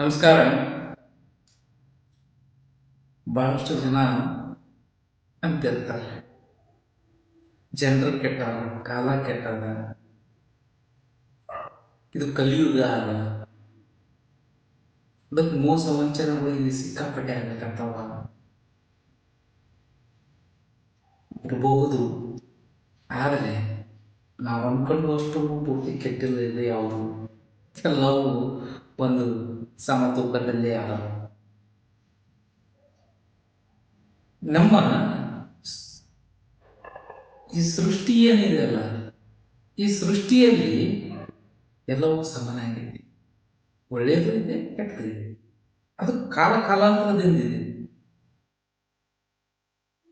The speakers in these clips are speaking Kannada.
ನಮಸ್ಕಾರ. ಬಹಳಷ್ಟು ಜನ ಅಂತಿರ್ತಾರೆ. ಜನರು ಕೆಟ್ಟದ ಕಾಲ ಕೆಟ್ಟದ ಇದು ಕಲಿಯುಗ ಅದ ಅದಕ್ಕೆ ಮೋಸ ವಂಚನೆಗಳಿಗೆ ಸಿಕ್ಕಾಪಟ್ಟೆ ಆಗಬೇಕಂತವ. ಇರಬಹುದು ಆದರೆ ನಾವು ಅನ್ಕೊಳ್ಳುವಷ್ಟು ಪೂರ್ತಿ ಕೆಟ್ಟಿಲ್ಲ ಯಾವುದು. ಎಲ್ಲವೂ ಒಂದು ಸಮತೂಕದಲ್ಲೇ ಅದ ನಮ್ಮ ಈ ಸೃಷ್ಟಿ ಏನಿದೆ ಅಲ್ಲ ಈ ಸೃಷ್ಟಿಯಲ್ಲಿ ಎಲ್ಲವೂ ಸಮನಾಗಿದೆ. ಒಳ್ಳೆಯದು ಇದೆ ಕೆಟ್ಟದು ಇದೆ ಅದು ಕಾಲ ಕಾಲಾಂತರದಿಂದಿದೆ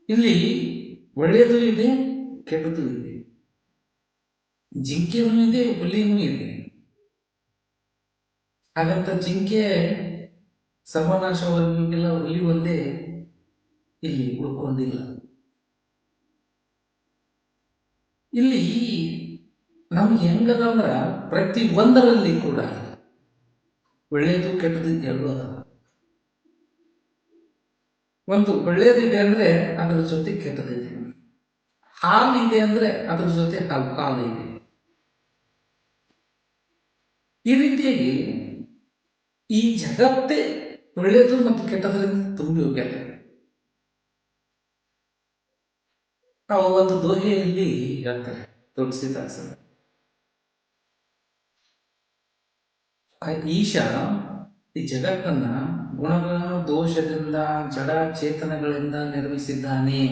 ಇಲ್ಲಿ ಒಳ್ಳೆಯದು ಇದೆ, ಕೆಟ್ಟದು ಇದೆ. ಜಿಂಕೆನೂ ಇದೆ ಹುಲಿನೂ ಇದೆ. ಹಾಗಂತ ಜಿಂಕೆ ಸರ್ವನಾಶವಾಗಿಲ್ಲ ಹುಲಿ ಒಂದೇ ಇಲ್ಲಿ ಉಳ್ಕೊಂಡಿಲ್ಲ. ಇಲ್ಲಿ ನಮ್ಗೆ ಹೆಂಗದಂದ್ರ ಪ್ರತಿ ಒಂದರಲ್ಲಿ ಕೂಡ ಒಳ್ಳೆಯದು ಕೆಟ್ಟದ್ದು ಎರಡು ಒಂದು ಒಳ್ಳೇದಿದೆ ಅಂದ್ರೆ ಅದರ ಜೊತೆ ಕೆಟ್ಟದಿದೆ ಹಾಲಿದೆ ಅಂದ್ರೆ ಅದರ ಜೊತೆ ಹಾಲು ಹಾಲು ಇದೆ. ಈ ರೀತಿಯಾಗಿ ಈ ಜಗತ್ತೇ ಒಳ್ಳೆಯದು ಮತ್ತು ಕೆಟ್ಟದರಿಂದ ತುಂಬಿ ಹೋಗ್ಯಾರ. ನಾವು ಒಂದು ದೋಹೆಯಲ್ಲಿ ಹೇಳ್ತಾರೆ ತುಳಸಿದಾಸರು ಈಶ ಈ ಜಗತ್ತನ್ನ ಗುಣಗಳ ದೋಷದಿಂದ, ಜಡ ಚೇತನಗಳಿಂದ ನಿರ್ಮಿಸಿದ್ದಾನೆ.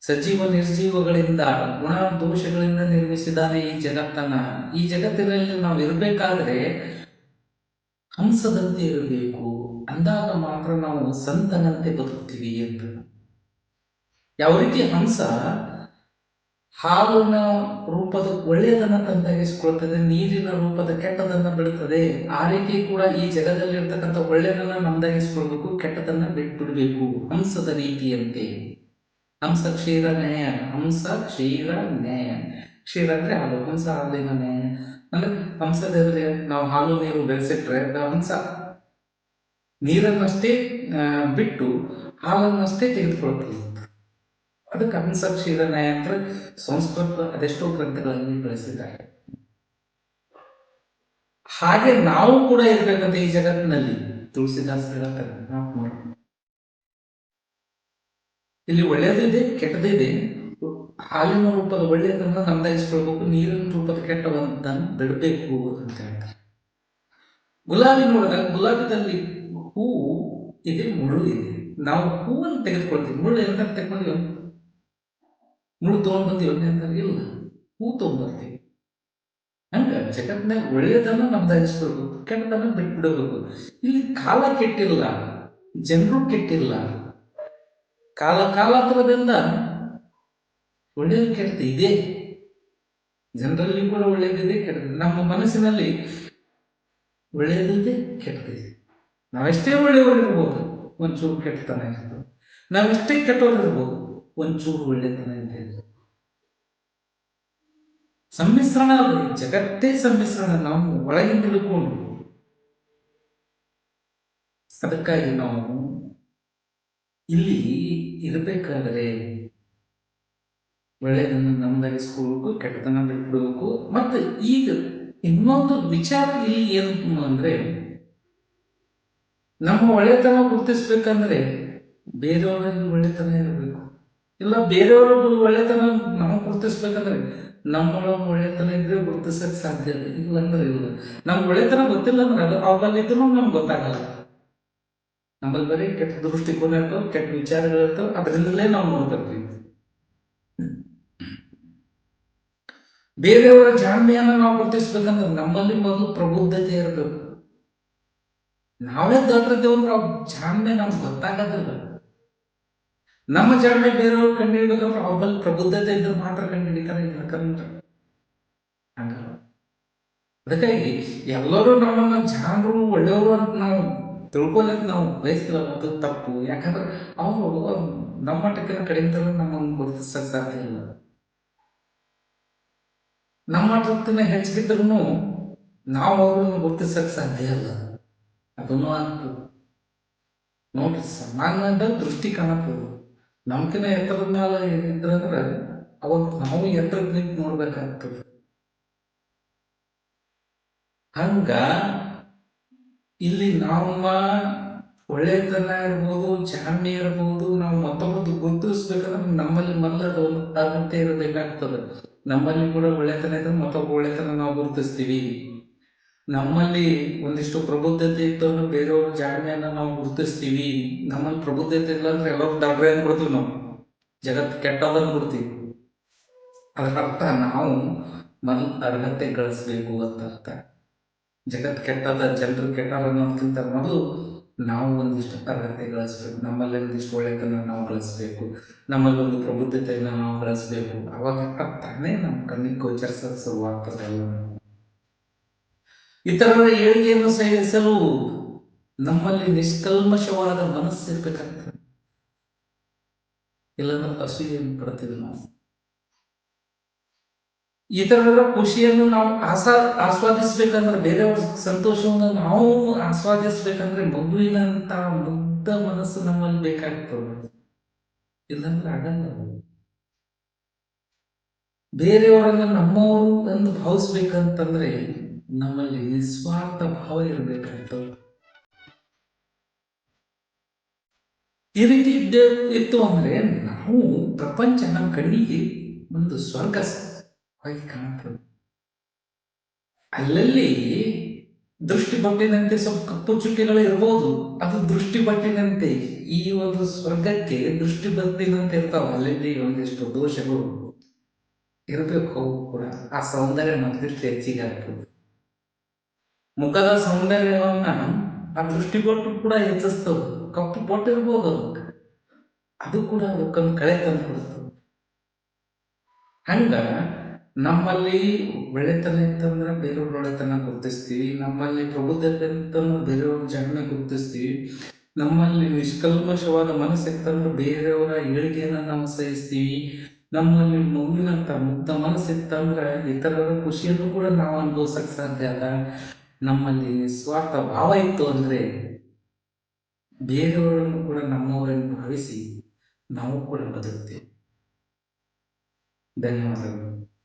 ಸಜೀವ ನಿರ್ಜೀವಗಳಿಂದ, ಗುಣ ದೋಷಗಳಿಂದ ನಿರ್ಮಿಸಿದ್ದಾನೆ ಈ ಜಗತ್ತನ್ನ. ಈ ಜಗತ್ತಿನಲ್ಲಿ ನಾವು ಇರಬೇಕಾದ್ರೆ ಹಂಸದಂತೆ ಇರಬೇಕು. ಅಂದಾಗ ಮಾತ್ರ ನಾವು ಸಂತನಂತೆ ಬದುಕ್ತೀವಿ ಅಂತ ಯಾವ ರೀತಿ ಹಂಸ ಹಾಲಿನ ರೂಪದ ಒಳ್ಳೆಯದನ್ನ ತಂದಾಗಿಸ್ಕೊಳ್ತದೆ, ನೀರಿನ ರೂಪದ ಕೆಟ್ಟದನ್ನ ಬಿಡುತ್ತದೆ ಆ ರೀತಿ ಕೂಡ ಈ ಜಗದಲ್ಲಿ ಇರ್ತಕ್ಕಂಥ ಒಳ್ಳೆಯದನ್ನ ನಮ್ದಾಗಿಸ್ಕೊಳ್ಬೇಕು, ಕೆಟ್ಟದನ್ನ ಬಿಟ್ಬಿಡ್ಬೇಕು. ಹಂಸದ ರೀತಿಯಂತೆ. ಹಂಸ ಕ್ಷೀರ ನ್ಯಾಯ ಹಂಸ ಕ್ಷೀರ ನ್ಯಾಯ. ಕ್ಷೀರ ಅಂದ್ರೆ ಹಾಲು ಹಂಸ ಅಂದ್ರೆ ಹಂಸದಲ್ಲಿ ನಾವು ಹಾಲು ನೀರು ಬೆರೆಸಿಟ್ರೆ ಹಂಸ. ನೀರನ್ನಷ್ಟೇ ಬಿಟ್ಟು ಹಾಲನ್ನಷ್ಟೇ ತೆಗೆದುಕೊಳ್ತದೆ ಅದಕ್ಕೆ ಹಂಸ ಕ್ಷೀರ ನ್ಯಾಯ ಅಂದ್ರೆ ಸಂಸ್ಕೃತ ಅದೆಷ್ಟೋ ಗ್ರಂಥಗಳಲ್ಲಿ ಬೆಳೆಸಿದ್ದಾರೆ. ಹಾಗೆ ನಾವು ಕೂಡ ಇರ್ಬೇಕಂತ ಈ ಜಗತ್ತಿನಲ್ಲಿ. ತುಳಸಿದಾಸ್ ಹೇಳ್ತಾರೆ ಇಲ್ಲಿ ಒಳ್ಳೆಯದಿದೆ ಕೆಟ್ಟದಿದೆ ಹಾಲಿನ ರೂಪದ ಒಳ್ಳೆಯದನ್ನು ಸಂದಾಯಿಸಿಕೊಳ್ಬೇಕು ನೀರಿನ ರೂಪದ ಕೆಟ್ಟವಂತನ್ನು ಬಿಡಬೇಕು ಅಂತ ಹೇಳ್ತಾರೆ. ಗುಲಾಬಿ ನೋಡಿದಾಗ ಗುಲಾಬಿದಲ್ಲಿ ಹೂವು ಇದೆ, ಮುಳ್ಳು ಇದೆ. ನಾವು ಹೂವನ್ನು ತೆಗೆದುಕೊಳ್ತೀವಿ. ಮುಳ್ಳು ಎಂತ ತೆಗೊಂಡಿವ ಮುಳ್ಳು ತೊಗೊಂಡ್ಬಂದಿವನ್ನೇ ಅಂತಾರೆ ಅಂತ ಇಲ್ಲ, ಹೂ ತೊಗೊಂಡ್ಬರ್ತೀವಿ ಹಂಗ ಜಗತ್ತಿನಾಗ ಒಳ್ಳೆಯದನ್ನ ನಮ್ದಾಗಿಸ್ಕೊಳ್ಬೇಕು ಕೆಟ್ಟದನ್ನ ಬಿಟ್ಬಿಡಬೇಕು. ಇಲ್ಲಿ ಕಾಲ ಕೆಟ್ಟಿಲ್ಲ, ಜನರು ಕೆಟ್ಟಿಲ್ಲ. ಕಾಲ ಕಾಲಾಂತರದಿಂದ ಒಳ್ಳೆಯದು ಕೆಟ್ಟದ್ದು ಇದೆ. ಜನರಲ್ಲಿ ಕೂಡ ಒಳ್ಳೆಯದಿದೆ ಕೆಟ್ಟದ್ದು. ನಮ್ಮ ಮನಸ್ಸಿನಲ್ಲಿ ಒಳ್ಳೆಯದಿದೆ, ಕೆಟ್ಟದಿದೆ ನಾವೆಷ್ಟೇ ಒಳ್ಳೆಯವರಿರ್ಬೋದು, ಒಂಚೂರು ಕೆಟ್ಟತನ ಇರ್ತದೆ ನಾವೆಷ್ಟೇ ಕೆಟ್ಟವರಿರ್ಬೋದು, ಒಂಚೂರು ಒಳ್ಳೆತನ ಇದೆ ಸಮ್ಮಿಶ್ರಣ ಜಗತ್ತೇ ಸಮ್ಮಿಶ್ರಣ, ನಾವು ಒಳಗೆ ತಿಳ್ಕೊಂಡು ಅದಕ್ಕಾಗಿ ನಾವು ಇಲ್ಲಿ ಇರಬೇಕಾದರೆ ಒಳ್ಳೆಯದನ್ನು ನಮ್ದಾಗಿಸ್ಕೋಬೇಕು ಕೆಟ್ಟದನ್ನ ಬಿಟ್ಬಿಡ್ಬೇಕು. ಮತ್ತು ಈಗ ಇನ್ನೊಂದು ವಿಚಾರ ಇಲ್ಲಿ ಏನು ಅಂದರೆ, ನಮ್ಮ ಒಳ್ಳೆತನ ಗುರುತಿಸ್ಬೇಕಂದ್ರೆ ಬೇರೆಯವರಲ್ಲಿ ಒಳ್ಳೆತನ ಇರಬೇಕು. ಇಲ್ಲ ಬೇರೆಯವರ ಒಳ್ಳೆತನ ನಾವು ಗುರುತಿಸ್ಬೇಕಂದ್ರೆ ನಮ್ಮೊಳಗೆ ಒಳ್ಳೆತನ ಇದ್ರೆ ಗುರುತಿಸಕ್ ಸಾಧ್ಯ ಇಲ್ಲ. ಅಂದ್ರೆ ಇಲ್ಲ. ನಮ್ಗೆ ಒಳ್ಳೆತನ ಗೊತ್ತಿಲ್ಲ ಅಂದ್ರೆ ಅದು ಅವುಗಳಲ್ಲಿ ಇದ್ರೂ ನಮ್ಗೆ ಗೊತ್ತಾಗಲ್ಲ. ನಮ್ಮಲ್ಲಿ ಬರೀ ಕೆಟ್ಟ ದೃಷ್ಟಿಕೋನ ಇರ್ತಾವೆ, ಕೆಟ್ಟ ವಿಚಾರಗಳು ಇರ್ತಾವೆ ಅದರಿಂದಲೇ ನಾವು ನೋಡ್ತಿರ್ತೀವಿ. ಬೇರೆಯವರ ಜಾಣ್ಮೆಯನ್ನು ನಾವು ಗುರುತಿಸ್ಬೇಕಂದ್ರೆ ನಮ್ಮಲ್ಲಿ ಮೊದಲು ಪ್ರಬುದ್ಧತೆ ಇರಬೇಕು. ನಾವೇ ಅಂದ್ರೆ ಅವ್ರ ಜಾಣ್ಮೆ ನಮ್ಗೆ ಗೊತ್ತಾಗೋದಿಲ್ಲ. ನಮ್ಮ ಜಾಣ್ಮೆ ಬೇರೆಯವ್ರು ಕಂಡು ಹಿಡಿಬೇಕಂದ್ರೆ ಅವ್ರಲ್ಲಿ ಪ್ರಬುದ್ಧತೆ ಇದ್ರೆ ಮಾತ್ರ ಕಂಡು ಹಿಡಿತಾರೆ ಯಾಕಂದ್ರೆ ಹಂಗಲ್ಲ. ಅದಕ್ಕಾಗಿ ಎಲ್ಲರೂ ನಮ್ಮನ್ನ ಜಾಣರು, ಒಳ್ಳೆಯವರು ಅಂತ ನಾವು ತಿಳ್ಕೊಳಕ್ ನಾವು ಬಯಸ್ತಿಲ್ಲ ಅದು ತಪ್ಪು. ಯಾಕಂದ್ರೆ ಅವರು ನಮ್ಮ ಮಟ್ಟಕ್ಕಿನ ಕಡಿಮೆ ನಮ್ಮನ್ನು ಗುರುತಿಸಕ್ ಸಾಧ್ಯ ಇಲ್ಲ. ನಮ್ಮ ತೃಪ್ತಿನ ಹೆಚ್ಚಿದ್ರು ನಾವು ಅವ್ರನ್ನ ಗುರುತಿಸಕ್ಕೆ ಸಾಧ್ಯ ಇಲ್ಲ. ಅದನ್ನು ಆಗ್ತದೆ ನೋಡ್ರಿ ಸಮಾನದ ದೃಷ್ಟಿ ಕಾಣತ್ತದ ನಮ್ಕಿನ ಎತ್ತರದ ಮೇಲೆ ಇದ್ರಂದ್ರೆ ಅವತ್ತು ನಾವು ಎತ್ತರದ ನಿಂತು ನೋಡ್ಬೇಕಾಗ್ತದೆ. ಹಂಗ ಇಲ್ಲಿ ನಮ್ಮ ಒಳ್ಳೆತನ ಇರ್ಬೋದು ಜಾಣ್ಮೆ ಇರ್ಬೋದು, ನಾವು ಮತ್ತೊಂದು ಗುರುತಿಸ್ಬೇಕಂದ್ರೆ ನಮ್ಮಲ್ಲಿ ಮೊದಲದು ಒಂದು ಅರ್ಹತೆ ಇರಬೇಕಾಗ್ತದೆ ನಮ್ಮಲ್ಲಿ ಕೂಡ ಒಳ್ಳೆತನ ಇದ್ರೆ ಮತ್ತೊಬ್ಬ ಒಳ್ಳೆತನ ನಾವು ಗುರುತಿಸ್ತೀವಿ. ನಮ್ಮಲ್ಲಿ ಒಂದಿಷ್ಟು ಪ್ರಬುದ್ಧತೆ ಇತ್ತು ಅಂದ್ರೆ ಬೇರೆಯವ್ರ ಜಾಣ್ಮೆಯನ್ನ ನಾವು ಗುರುತಿಸ್ತೀವಿ. ನಮ್ಮಲ್ಲಿ ಪ್ರಬುದ್ಧತೆ ಇಲ್ಲ ಅಂದ್ರೆ ಎಲ್ಲರೂ ಡಬ್ರೆ ಅಂದ್ಬಿಡ್ತೀವಿ ನಾವು. ಜಗತ್ತು ಕೆಟ್ಟದನ್ನು ಅದರ ಅರ್ಥ ನಾವು ಮೊದಲು ಅರ್ಹತೆ ಗಳಿಸ್ಬೇಕು ಅಂತ ಅರ್ಥ. ಜಗತ್ ಕೆಟ್ಟದ, ಜನರು ಕೆಟ್ಟದ ಅನ್ನೋದಕ್ಕಿಂತ ಮೊದಲು ನಾವು ಒಂದಿಷ್ಟು ಅರ್ಹತೆ ಗಳಿಸ್ಬೇಕು, ನಮ್ಮಲ್ಲಿ ಒಂದಿಷ್ಟು ಒಳ್ಳೆತನ ನಾವು ಗಳಿಸ್ಬೇಕು, ನಮ್ಮಲ್ಲಿ ಒಂದು ಪ್ರಬುದ್ಧತೆಯನ್ನು ನಾವು ಗಳಿಸ್ಬೇಕು, ಅವಾಗ ತಾನೇ ನಮ್ಮ ಕಣ್ಣಿಗೆ ಗೋಚರಿಸಲು ಶುರುವಾಗ್ತದೆ ಇತರರ ಏಳಿಗೆಯನ್ನು ಸಹಿಸಲು ನಮ್ಮಲ್ಲಿ ನಿಷ್ಕಲ್ಮಶವಾದ ಮನಸ್ಸು ಇಲ್ಲಾಂದ್ರೆ ಇಲ್ಲಂದ್ರೆ ಅಸೂಯೆಯನ್ನು ಪಡ್ತೀವಿ ನಾವು. ಇತರರ ಖುಷಿಯನ್ನು ನಾವು ಆಸಾ, ಆಸ್ವಾದಿಸ್ಬೇಕಂದ್ರೆ ಬೇರೆಯವ್ರ ಸಂತೋಷವನ್ನು ನಾವು ಆಸ್ವಾದಿಸ್ಬೇಕಂದ್ರೆ ಮಗುವಿನಂತ ಮುಗ್ಧ ಮನಸ್ಸು ನಮ್ಮಲ್ಲಿ ಬೇಕಾಗ್ತದೆ. ಇಲ್ಲಂದ್ರೆ ಆಗಲ್ಲ ಬೇರೆಯವರನ್ನ ನಮ್ಮವರು ಎಂದು ಭಾವಿಸ್ಬೇಕಂತಂದ್ರೆ ನಮ್ಮಲ್ಲಿ ನಿಸ್ವಾರ್ಥ ಭಾವ ಇರಬೇಕಾಗ್ತದೆ ಈ ರೀತಿ ಇದ್ದ ಇತ್ತು ಅಂದ್ರೆ ನಾವು ಪ್ರಪಂಚ ನಮ್ಮ ಕಣ್ಣಿಗೆ ಒಂದು ಸ್ವರ್ಗ ಆಗಿ ಕಾಣ್ತದೆ ಅಲ್ಲಲ್ಲಿ ದೃಷ್ಟಿ ಬಟ್ಟಿನಂತೆ ಸ್ವಲ್ಪ ಕಪ್ಪು ಚುಕ್ಕೆಗಳು ಇರ್ಬೋದು. ಅದು ದೃಷ್ಟಿ ಬಟ್ಟಿನಂತೆ ಈ ಒಂದು ಸ್ವರ್ಗಕ್ಕೆ ದೃಷ್ಟಿ ಬಟ್ಟಿನಂತೆ ಇರ್ತಾವ. ಅಲ್ಲಲ್ಲಿ ಒಂದಿಷ್ಟು ದೋಷಗಳು ಇರಬೇಕು ಕೂಡ. ಆ ಸೌಂದರ್ಯ ಮತ್ತಿಷ್ಟು ಹೆಚ್ಚಿಗೆ ಆಗ್ತದೆ. ಮುಖದ ಸೌಂದರ್ಯವನ್ನ ಆ ದೃಷ್ಟಿ ಬಟ್ಟು ಕೂಡ ಹೆಚ್ಚಿಸ್ತವೆ ಕಪ್ಪು ಬೊಟ್ಟು ಇರ್ಬೋದು ಅದು ಕೂಡ ಅದಕ್ಕೊಂದು ಕಳೆ ತಂದು ಹಂಗ ನಮ್ಮಲ್ಲಿ ಒಳ್ಳೆತನ ಇತ್ತಂದ್ರೆ ಬೇರೆಯವ್ರ ಒಳ್ಳೆತನ ಗುರುತಿಸ್ತೀವಿ. ನಮ್ಮಲ್ಲಿ ಪ್ರಬುದ್ಧತೆ ಅಂತಂದ್ರೆ ಬೇರೆಯವ್ರ ಜನ್ಮ ಗುರುತಿಸ್ತೀವಿ. ನಮ್ಮಲ್ಲಿ ನಿಷ್ಕಲ್ಮಶವಾದ ಮನಸ್ಸಿತ್ತಂದ್ರೆ ಬೇರೆಯವರ ಏಳಿಗೆಯನ್ನು ನಾವು ಸಹಿಸ್ತೀವಿ. ನಮ್ಮಲ್ಲಿ ನೋವಿನಂಥ ಮುಗ್ಧ ಮನಸ್ಸಿತ್ತಂದ್ರೆ ಇತರರ ಖುಷಿಯನ್ನು ಕೂಡ ನಾವು ಅನುಭವಿಸಕ್ಕೆ ಸಾಧ್ಯ ಅಲ್ಲ ನಮ್ಮಲ್ಲಿ ಸ್ವಾರ್ಥ ಭಾವ ಇತ್ತು ಅಂದರೆ ಬೇರೆಯವರನ್ನು ಕೂಡ ನಮ್ಮವರನ್ನು ಭಾವಿಸಿ ನಾವು ಕೂಡ ಬದುಕ್ತೇವೆ. ಧನ್ಯವಾದಗಳು.